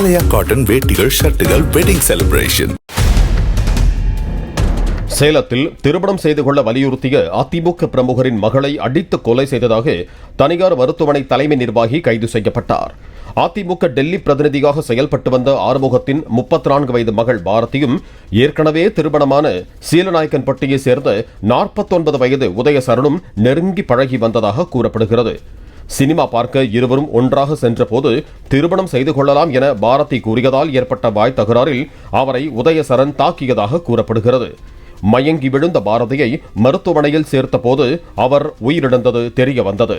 ஆலயா cotton வேட்டிகள் ஷர்ட்டுகள் wedding celebration சேலத்தில் திருமணம் செய்து கொள்ள வலியுறுத்திய அதிமுக பிரமுகரின் மகளை அடித்து கொலை செய்ததாக தனியார் மருத்துவமனை தலைமை நிர்வாகி கைது செய்யப்பட்டார். அதிமுக டெல்லி பிரதிநிதியாக செயல்பட்டு வந்த ஆறுமுகத்தின் முப்பத்தி நான்கு வயது மகள் பாரதியும் ஏற்கனவே திருமணமான சீலநாயக்கன்பட்டியை சேர்ந்த நாற்பத்தொன்பது வயது உதயசரனும் நெருங்கி பழகி வந்ததாக கூறப்படுகிறது. சினிமா பார்க்க இருவரும் ஒன்றாக சென்றபோது திருமணம் செய்து கொள்ளலாம் என பாரதி கூறியதால் ஏற்பட்ட வாய் தகராறில் அவரை உதயசரன் தாக்கியதாக கூறப்படுகிறது. மயங்கி விழுந்த பாரதியை மருத்துவமனையில் சேர்த்தபோது அவர் உயிரிழந்தது தெரிய வந்தது.